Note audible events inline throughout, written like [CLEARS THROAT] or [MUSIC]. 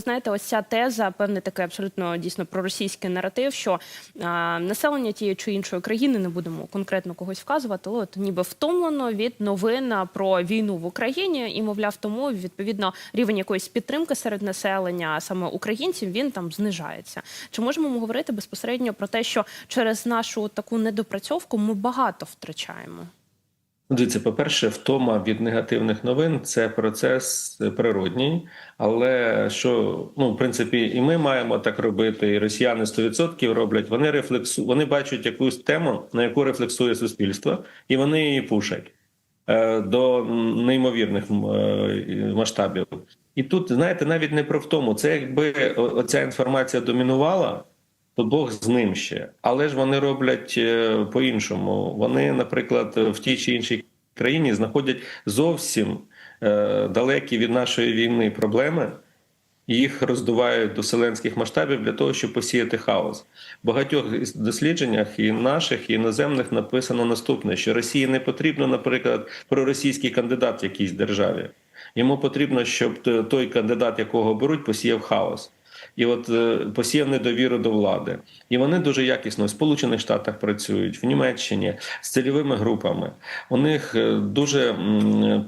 Знаєте, ось ця теза, певний такий абсолютно дійсно проросійський наратив, що а, населення тієї чи іншої країни не будемо конкретно когось вказувати, але от ніби втомлено від новин про війну в Україні, і мовляв, тому відповідно рівень якоїсь підтримки серед населення, саме українців, він там знижається. Чи можемо ми говорити безпосередньо про те, що через нашу таку недопрацьовку ми багато втрачаємо? Ну, Дивіться, по-перше, втома від негативних новин це процес природній, але що ну в принципі, і ми маємо так робити, і росіяни 100% роблять. Вони рефлексу, вони бачать якусь тему, на яку рефлексує суспільство, і вони її пушать е, до неймовірних е, масштабів. І тут знаєте, навіть не про втому. Це якби оця інформація домінувала. То Бог з ним ще, але ж вони роблять е, по-іншому. Вони, наприклад, в тій чи іншій країні знаходять зовсім е, далекі від нашої війни проблеми, їх роздувають до вселенських масштабів для того, щоб посіяти хаос. В багатьох дослідженнях і наших, і іноземних написано наступне: що Росії не потрібно, наприклад, проросійський кандидат в якійсь державі. Йому потрібно, щоб той кандидат, якого беруть, посіяв хаос. І от е, посіяв недовіру до влади, і вони дуже якісно в Сполучених Штатах працюють в Німеччині з цільовими групами. У них е, дуже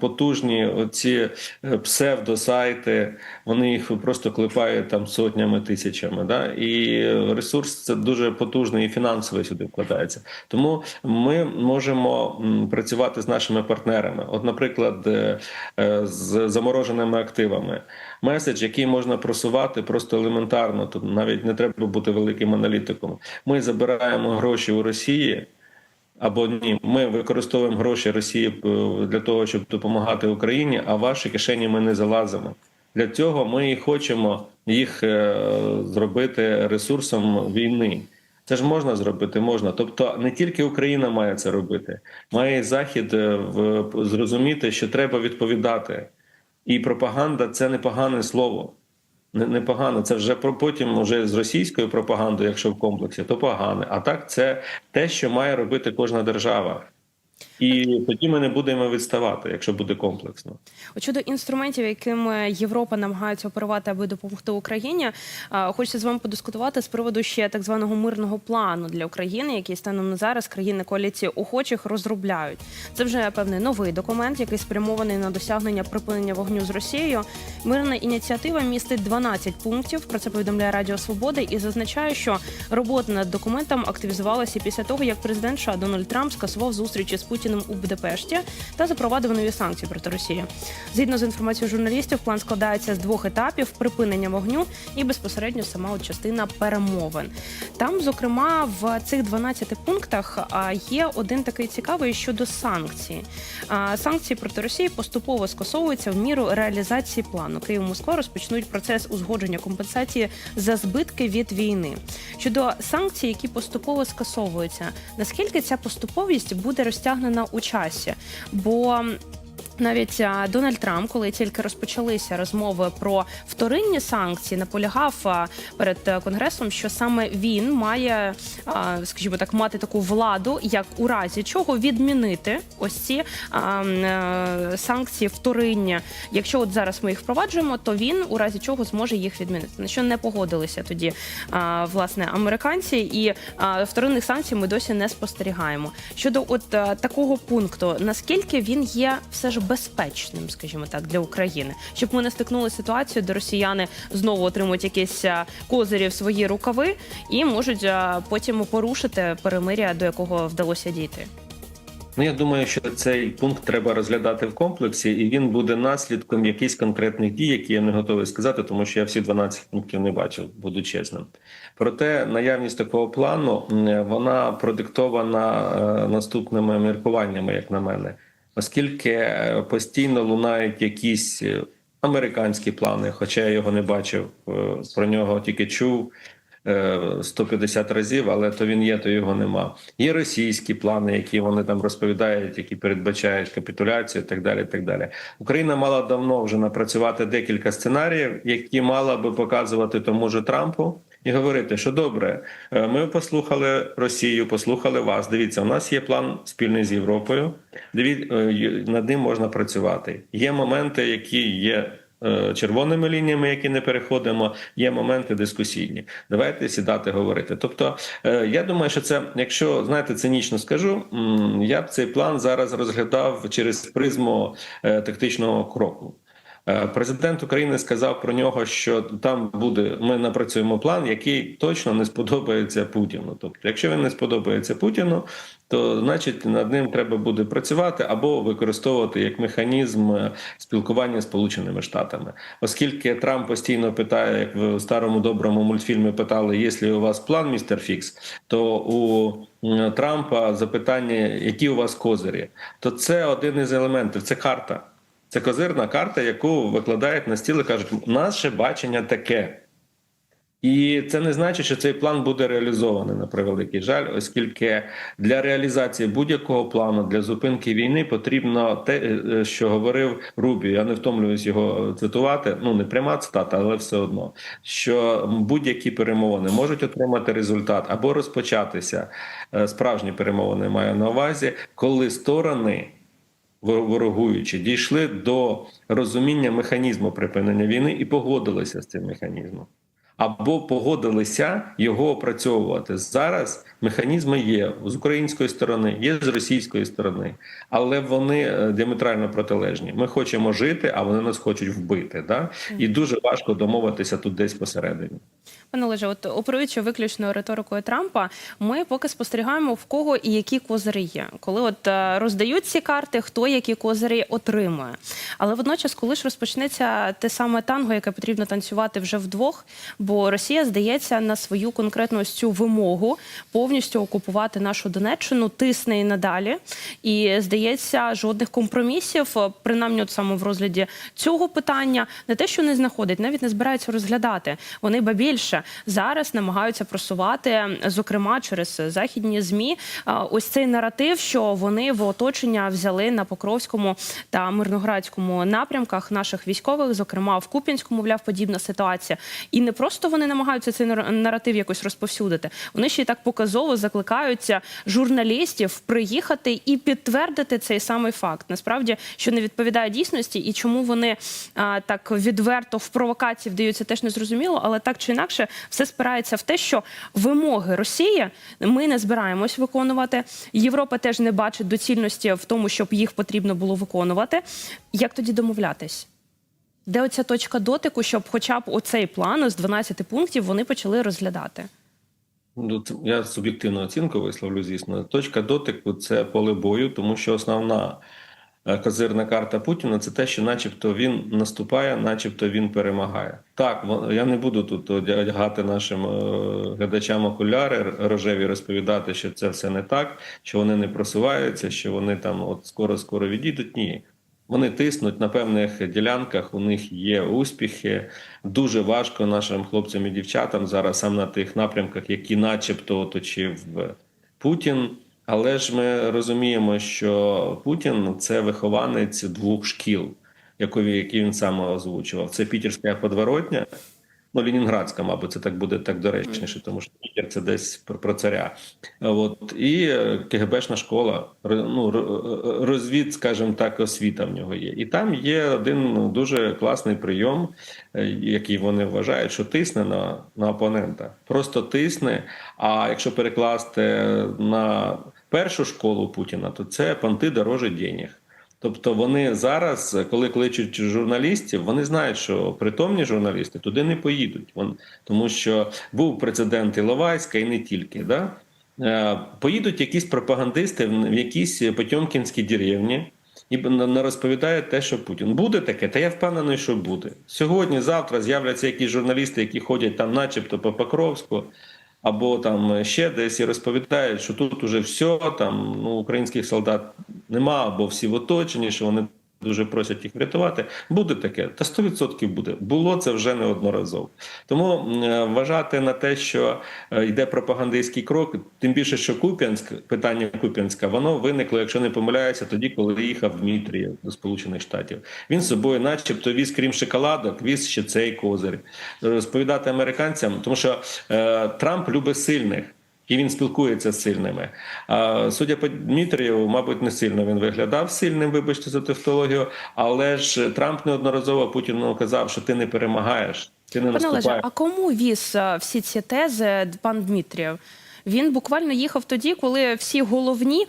потужні оці е, псевдосайти. Вони їх просто клепають там сотнями тисячами. Да? І ресурс це дуже потужний і фінансовий сюди вкладається. Тому ми можемо працювати з нашими партнерами. От, наприклад, з замороженими активами. Меседж, який можна просувати просто елементарно, тут навіть не треба бути великим аналітиком. Ми забираємо гроші у Росії. Або ні, ми використовуємо гроші Росії е, для того, щоб допомагати Україні, а ваші кишені ми не залазимо. Для цього ми і хочемо їх е, зробити ресурсом війни. Це ж можна зробити, можна. Тобто не тільки Україна має це робити, має Захід е, зрозуміти, що треба відповідати. І пропаганда це непогане слово. Не- Непогано, це вже про потім вже з російською пропагандою, якщо в комплексі, то погане. А так це те, що має робити кожна держава. І тоді ми не будемо відставати, якщо буде комплексно. Щодо інструментів, якими Європа намагається оперувати, аби допомогти Україні, хочеться з вами подискутувати з приводу ще так званого мирного плану для України, який станом на зараз країни коаліції охочих розробляють. Це вже певний новий документ, який спрямований на досягнення припинення вогню з Росією. Мирна ініціатива містить 12 пунктів. Про це повідомляє Радіо Свобода і зазначає, що робота над документом активізувалася після того, як президент США Дональд Трамп скасував зустрічі з Путіним у Будапешті та запровадив санкції проти Росії. Згідно з інформацією журналістів, план складається з двох етапів: припинення вогню і безпосередньо сама от частина перемовин. Там, зокрема, в цих 12 пунктах є один такий цікавий щодо санкцій. Санкції проти Росії поступово скасовуються в міру реалізації плану. Київ Москва розпочнуть процес узгодження компенсації за збитки від війни. Щодо санкцій, які поступово скасовуються, наскільки ця поступовість буде розтягнена у часі? Бо навіть Дональд Трамп, коли тільки розпочалися розмови про вторинні санкції, наполягав перед конгресом, що саме він має, скажімо так, мати таку владу, як у разі чого відмінити ось ці е, санкції вториння. Якщо от зараз ми їх впроваджуємо, то він у разі чого зможе їх відмінити. На що не погодилися тоді власне американці, і вторинних санкцій ми досі не спостерігаємо. Щодо от е, такого пункту, наскільки він є все ж безпечним, скажімо так, для України, щоб ми не стикнули ситуацію, де росіяни знову отримують якісь е, козирі в свої рукави і можуть е, потім порушити перемиря, до якого вдалося дійти. Ну я думаю, що цей пункт треба розглядати в комплексі, і він буде наслідком якихось конкретних дій, які я не готовий сказати, тому що я всі 12 пунктів не бачив, буду чесним. Проте наявність такого плану вона продиктована е, наступними міркуваннями, як на мене, оскільки е, постійно лунають якісь е, американські плани, хоча я його не бачив, е, про нього тільки чув. е, 150 разів, але то він є, то його нема. Є російські плани, які вони там розповідають, які передбачають капітуляцію, і так далі. Так далі. Україна мала давно вже напрацювати декілька сценаріїв, які мала би показувати тому ж Трампу. І говорити, що добре, е, ми послухали Росію, послухали вас. Дивіться, у нас є план спільний з Європою. Диві, е, над ним можна працювати. Є моменти, які є е, червоними лініями, які не переходимо. Є моменти дискусійні. Давайте сідати говорити. Тобто, я думаю, що це, якщо знаєте, цинічно скажу, я б цей план зараз розглядав через призму тактичного кроку. Е, Президент України сказав про нього, що там буде. Ми напрацюємо план, який точно не сподобається Путіну. Тобто, якщо він не сподобається Путіну, то значить над ним треба буде працювати або використовувати як механізм е, спілкування з Сполученими Штатами, оскільки Трамп постійно питає, як в старому доброму мультфільмі питали: «Є у вас план, містер Фікс, то у Трампа запитання, які у вас козирі, то це один із елементів, це карта. Це козирна карта, яку викладають на стіл і кажуть, наше бачення таке. І це не значить, що цей план буде реалізований на превеликий жаль, оскільки для реалізації будь-якого плану для зупинки війни потрібно те, е, що говорив Рубі. Я не втомлююсь його цитувати. Ну не пряма цитата, але все одно. Що будь-які перемовини можуть отримати результат або розпочатися. е, Справжні перемовини маю на увазі, коли сторони вор- ворогуючи, дійшли до розуміння механізму припинення війни і погодилися з цим механізмом. Або погодилися його опрацьовувати зараз. Механізми є з української сторони, є з російської сторони, але вони е, діаметрально протилежні. Ми хочемо жити, а вони нас хочуть вбити. Да? І дуже важко домовитися тут десь посередині. Пане Олеже, от оперуючи виключно риторикою Трампа, ми поки спостерігаємо в кого і які козирі є. Коли от е, роздають ці карти, хто які козирі отримує. Але водночас, коли ж розпочнеться те саме танго, яке потрібно танцювати вже вдвох, бо Росія здається на свою конкретну ось цю вимогу повністю окупувати нашу Донеччину, тисне і надалі. І здається, жодних компромісів, е, принаймні от саме в розгляді цього питання, не те, що не знаходить, навіть не збираються розглядати. Вони ба більше зараз намагаються просувати, зокрема через західні змі, ось цей наратив, що вони в оточення взяли на Покровському та Мирноградському напрямках наших військових, зокрема в Куп'янську, мовляв, подібна ситуація. І не просто вони намагаються цей нар- наратив якось розповсюдити. Вони ще й так показово закликаються журналістів приїхати і підтвердити цей самий факт. Насправді, що не відповідає дійсності, і чому вони а, так відверто в провокації вдаються, теж не зрозуміло, але так чи інакше, все спирається в те, що вимоги Росії ми не збираємось виконувати. Європа теж не бачить доцільності в тому, щоб їх потрібно було виконувати. Як тоді домовлятись? Де оця точка дотику, щоб хоча б оцей план з 12 пунктів вони почали розглядати? Ну, я суб'єктивну оцінку висловлю, звісно. Точка дотику це поле бою, тому що основна козирна карта Путіна це те, що, начебто, він наступає, начебто він перемагає. Так, я не буду тут одягати нашим е, глядачам окуляри рожеві, розповідати, що це все не так, що вони не просуваються, що вони там от скоро скоро відійдуть. Ні. Вони тиснуть на певних ділянках. У них є успіхи. Дуже важко нашим хлопцям і дівчатам зараз саме на тих напрямках, які, начебто, оточив Путін. Але ж ми розуміємо, що Путін це вихованець двох шкіл, які він сам озвучував. Це Пітерська подворотня. Ну, Ленінградська, мабуть, це так буде так доречніше, тому що Пітер це десь про, про царя. От і КГБшна школа, ну розвід, скажімо так, освіта в нього є. І там є один дуже класний прийом, е, який вони вважають, що тисне на, на опонента. Просто тисне. А якщо перекласти на першу школу Путіна, то це понти дороже денег. Тобто вони зараз, коли кличуть журналістів, вони знають, що притомні журналісти туди не поїдуть. Вон, тому що був прецедент Іловайська і не тільки. Да? Е, Поїдуть якісь пропагандисти в якісь потьомкінські деревні і на- розповідають те, що Путін буде таке, та я впевнений, що буде. Сьогодні, завтра з'являться якісь журналісти, які ходять там, начебто, по Покровську. Або там ще десь і розповідають, що тут уже все, там ну, українських солдат нема, або всі в оточенні, що вони дуже просять їх врятувати. Буде таке, та 100% буде. Було це вже неодноразово. Тому вважати на те, що е, йде пропагандистський крок, тим більше, що Куп'янськ, питання Куп'янська, воно виникло, якщо не помиляюся, тоді, коли їхав Дмитрієв до Сполучених Штатів. Він з собою, начебто, віз крім шоколадок, віз ще цей козир. Розповідати американцям, тому що е, Трамп любить сильних. І він спілкується з сильними. А судя по Дмитрієву, мабуть, не сильно він виглядав сильним, вибачте за тавтологію, але ж Трамп неодноразово Путіну казав, що ти не перемагаєш, ти не Пане Олеже, а кому віз е, всі ці тези пан Дмитрієв? Він буквально їхав тоді, коли всі головні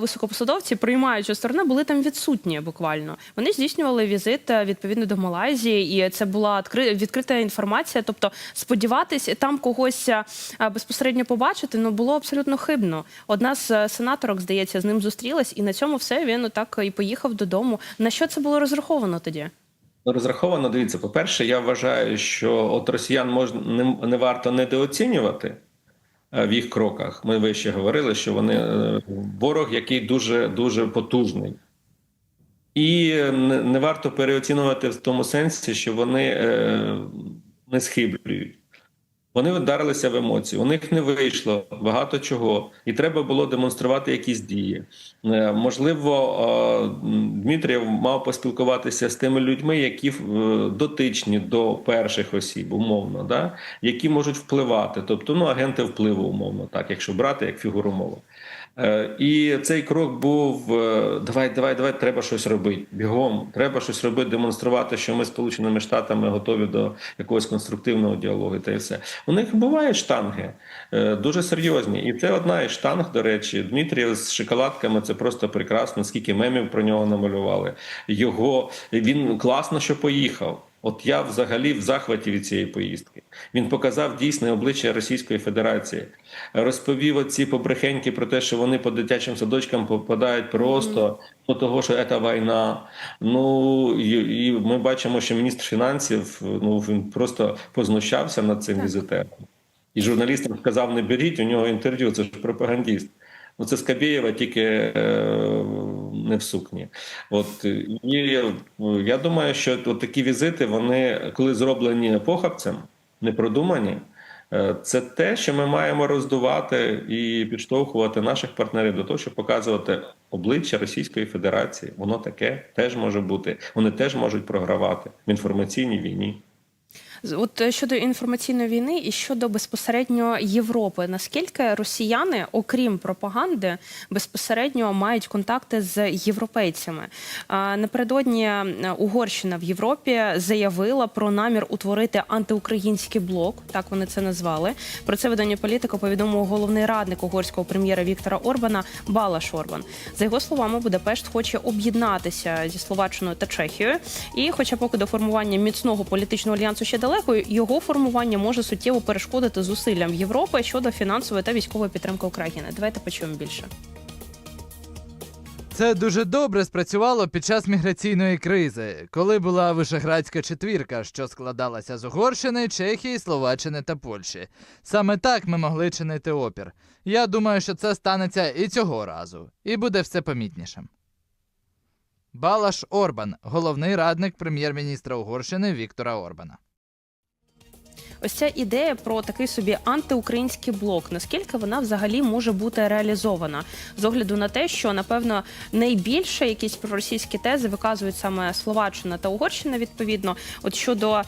високопосадовці, приймаючи сторони, були там відсутні. Буквально вони здійснювали візит е, відповідно до Малайзії, і це була відкрита інформація. Тобто, сподіватись там когось е, безпосередньо побачити, ну було абсолютно хибно. Одна з е, сенаторок, здається, з ним зустрілась, і на цьому все він отак і поїхав додому. На що це було розраховано тоді? Ну, Розраховано, дивіться, по-перше, я вважаю, що от росіян можна не, не варто недооцінювати е, в їх кроках. Ми вище говорили, що вони е, ворог, який дуже дуже потужний. І не, варто переоцінювати в тому сенсі, що вони е, не схиблюють. Вони вдарилися в емоції, у них не вийшло багато чого, і треба було демонструвати якісь дії. Е, Можливо, Дмитрів мав поспілкуватися з тими людьми, які е, дотичні до перших осіб, умовно, да? які можуть впливати, тобто ну, агенти впливу, умовно, так, якщо брати як фігуру мови. Е, І цей крок був: е, давай, давай, давай, треба щось робити. Бігом, треба щось робити, демонструвати, що ми Сполученими Штатами готові до якогось конструктивного діалогу. Та й все. У них бувають штанги е, дуже серйозні. І це одна із штанг, до речі, Дмитрів з шоколадками. Це просто прекрасно. Скільки мемів про нього намалювали. Його він класно, що поїхав. От я взагалі в захваті від цієї поїздки. Він показав дійсне обличчя Російської Федерації, розповів оці побрехеньки про те, що вони по дитячим садочкам попадають просто до того, що це війна. Ну і, і ми бачимо, що міністр фінансів ну він просто познущався над цим візитером. І журналістам сказав: не беріть у нього інтерв'ю, це ж пропагандіст. Ну, це Скабєєва тільки е, не в сукні. От і я думаю, що от такі візити, вони коли зроблені похабцем, не продумані. е, Це те, що ми маємо роздувати і підштовхувати наших партнерів до того, щоб показувати обличчя Російської Федерації. Воно таке теж може бути. Вони теж можуть програвати в інформаційній війні. От е, щодо інформаційної війни і щодо безпосередньо Європи, наскільки росіяни, окрім пропаганди, безпосередньо мають контакти з європейцями? Напередодні е, Угорщина в Європі заявила про намір утворити антиукраїнський блок, так вони це назвали. Про це видання політика повідомив головний радник угорського прем'єра Віктора Орбана Балаш Орбан. За його словами, Будапешт хоче об'єднатися зі Словаччиною та Чехією. І, хоча поки до формування міцного політичного альянсу ще далеко, його формування може суттєво перешкодити зусиллям Європи щодо фінансової та військової підтримки України. Давайте почуємо більше. Це дуже добре спрацювало під час міграційної кризи, коли була вишеградська четвірка, що складалася з Угорщини, Чехії, Словаччини та Польщі. Саме так ми могли чинити опір. Я думаю, що це станеться і цього разу, і буде все помітнішим. Балаш Орбан, головний радник прем'єр-міністра Угорщини Віктора Орбана. Ось ця ідея про такий собі антиукраїнський блок. Наскільки вона взагалі може бути реалізована з огляду на те, що напевно найбільше якісь проросійські тези виказують саме Словаччина та Угорщина. Відповідно, от щодо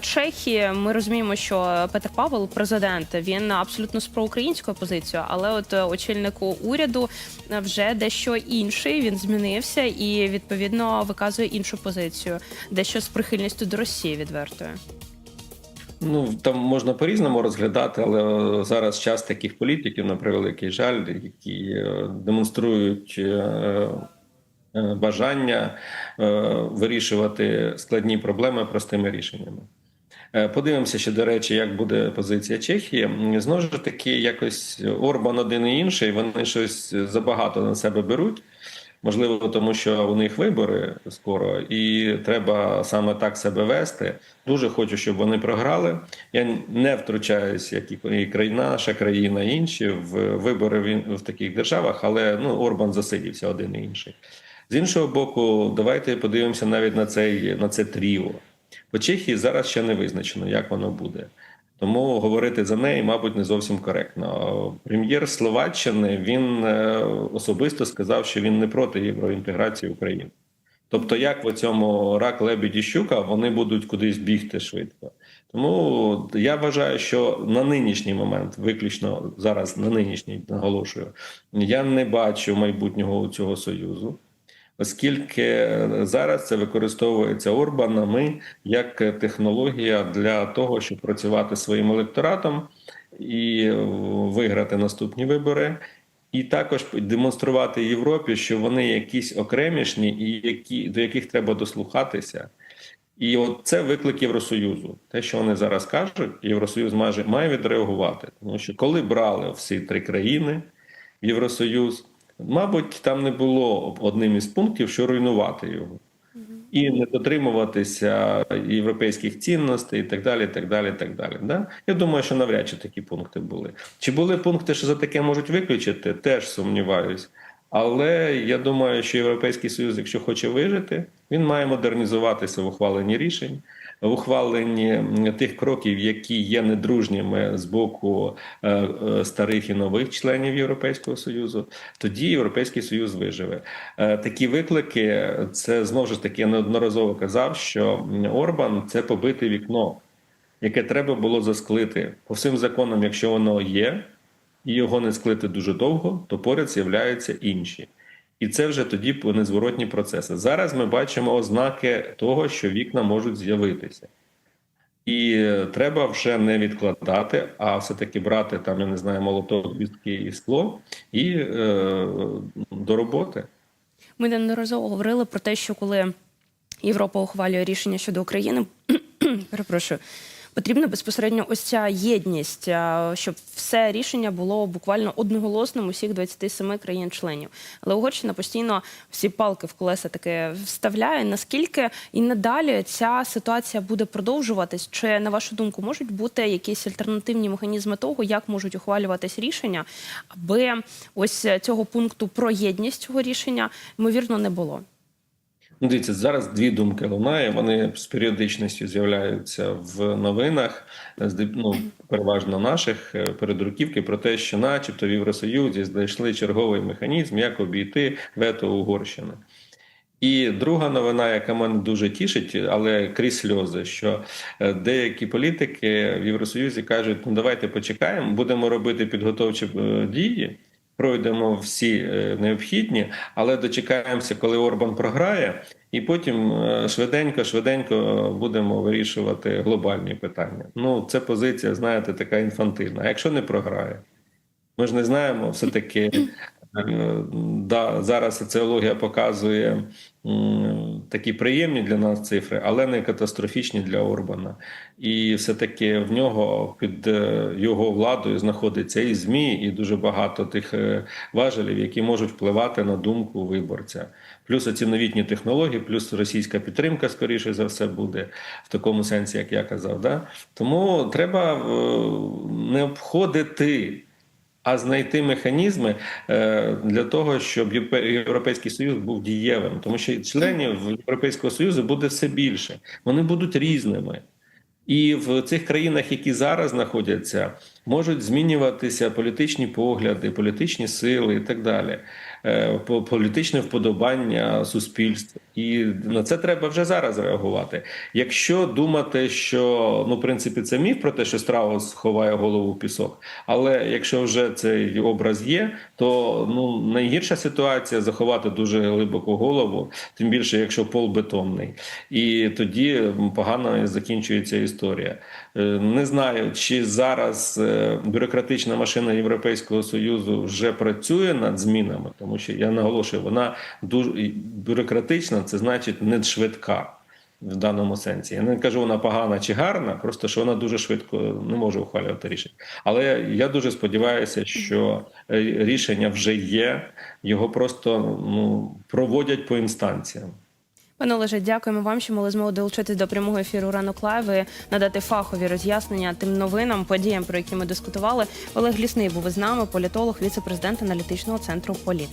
Чехії, ми розуміємо, що Петр Павел, президент, він абсолютно з проукраїнською позицією, але от очільнику уряду вже дещо інший. Він змінився і відповідно виказує іншу позицію, дещо з прихильністю до Росії відвертою. Ну там можна по-різному розглядати, але е, зараз час таких політиків, на превеликий жаль, які е, демонструють е, бажання вирішувати складні проблеми простими рішеннями. Подивимося ще, до речі, як буде позиція Чехії. Знову ж таки, якось Орбан один і інший, вони щось забагато на себе беруть. Можливо, тому що у них вибори скоро, і треба саме так себе вести. Дуже хочу, щоб вони програли. Я не втручаюсь, як і країна, наша країна, інші в вибори в, таких державах, але ну Орбан засидівся один і інший. З іншого боку, давайте подивимося навіть на цей на це тріо. По Чехії зараз ще не визначено, як воно буде. Тому говорити за неї, мабуть, не зовсім коректно. Прем'єр Словаччини він е, особисто сказав, що він не проти євроінтеграції України. Тобто, як в цьому рак лебеді щука вони будуть кудись бігти швидко. Тому я вважаю, що на нинішній момент, виключно зараз на нинішній наголошую, я не бачу майбутнього цього союзу, оскільки зараз це використовується Орбанами як технологія для того, щоб працювати своїм електоратом і виграти наступні вибори. І також демонструвати Європі, що вони якісь окремішні, і які до яких треба дослухатися. І от це виклик Євросоюзу. Те, що вони зараз кажуть, Євросоюз має, має відреагувати. Тому що коли брали всі три країни в Євросоюз, мабуть, там не було одним із пунктів, що руйнувати його. І не дотримуватися європейських цінностей, і так далі. і так далі, і так далі. Да? Я думаю, що навряд чи такі пункти були. Чи були пункти, що за таке можуть виключити? Теж сумніваюсь. Але я думаю, що Європейський Союз, якщо хоче вижити, він має модернізуватися в ухваленні рішень, в ухваленні тих кроків, які є недружніми з боку е, е, старих і нових членів Європейського Союзу. Тоді Європейський Союз виживе. Е, Такі виклики це знову ж таки я неодноразово казав, що Орбан це побите вікно, яке треба було засклити по всім законам, якщо воно є і його не склити дуже довго, то поряд з'являються інші. І це вже тоді незворотні процеси. Зараз ми бачимо ознаки того, що вікна можуть з'явитися. І е, треба вже не відкладати, а все-таки брати там, я не знаю, молоток, вістки і скло, і е, до роботи. Ми неодноразово говорили про те, що коли Європа ухвалює рішення щодо України, [CLEARS THROAT] перепрошую, потрібна безпосередньо ось ця єдність, щоб все рішення було буквально одноголосним усіх 27 країн-членів. Але Угорщина постійно всі палки в колеса таке вставляє. Наскільки і надалі ця ситуація буде продовжуватись? Чи на вашу думку можуть бути якісь альтернативні механізми того, як можуть ухвалюватись рішення, аби ось цього пункту про єдність цього рішення ймовірно не було? Ну, дивіться, зараз дві думки лунає. Вони з періодичністю з'являються в новинах, ну, переважно наших е, передруківки про те, що, начебто, в Євросоюзі знайшли черговий механізм, як обійти вето Угорщини. І друга новина, яка мене дуже тішить, але крізь сльози, що е, деякі політики в Євросоюзі кажуть: ну давайте почекаємо, будемо робити підготовчі е, дії, пройдемо всі е, необхідні, але дочекаємося, коли Орбан програє, і потім е, швиденько, швиденько будемо вирішувати глобальні питання. Ну, це позиція, знаєте, така інфантильна. А якщо не програє, ми ж не знаємо, все-таки е, да, зараз соціологія показує такі приємні для нас цифри, але не катастрофічні для Орбана. І все-таки в нього під е, його владою знаходиться і ЗМІ, і дуже багато тих е, важелів, які можуть впливати на думку виборця. Плюс оці новітні технології, плюс російська підтримка, скоріше за все, буде в такому сенсі, як я казав. Да? Тому треба е, не обходити а знайти механізми е, для того, щоб Європейський Союз був дієвим, тому що членів Європейського Союзу буде все більше. Вони будуть різними. І в цих країнах, які зараз знаходяться, можуть змінюватися політичні погляди, політичні сили і так далі, політичне вподобання суспільства. І на це треба вже зараз реагувати. Якщо думати, що ну, в принципі, це міф про те, що страус ховає голову в пісок, але якщо вже цей образ є, то ну найгірша ситуація заховати дуже глибоку голову, тим більше, якщо пол бетонний, і тоді погано закінчується історія. Е, Не знаю, чи зараз е, бюрократична машина Європейського союзу вже працює над змінами, тому що я наголошую, вона дуже бюрократична, це значить не швидка. В даному сенсі я не кажу, вона погана чи гарна, просто що вона дуже швидко не може ухвалювати рішення. Але я дуже сподіваюся, що е, рішення вже є, його просто ну проводять по інстанціям. Пане Олеже, дякуємо вам, що мали змогу долучитись до прямого ефіру ранок лайви, надати фахові роз'яснення тим новинам, подіям, про які ми дискутували. Олег Лісний був із нами, політолог, віце-президент аналітичного центру Політик.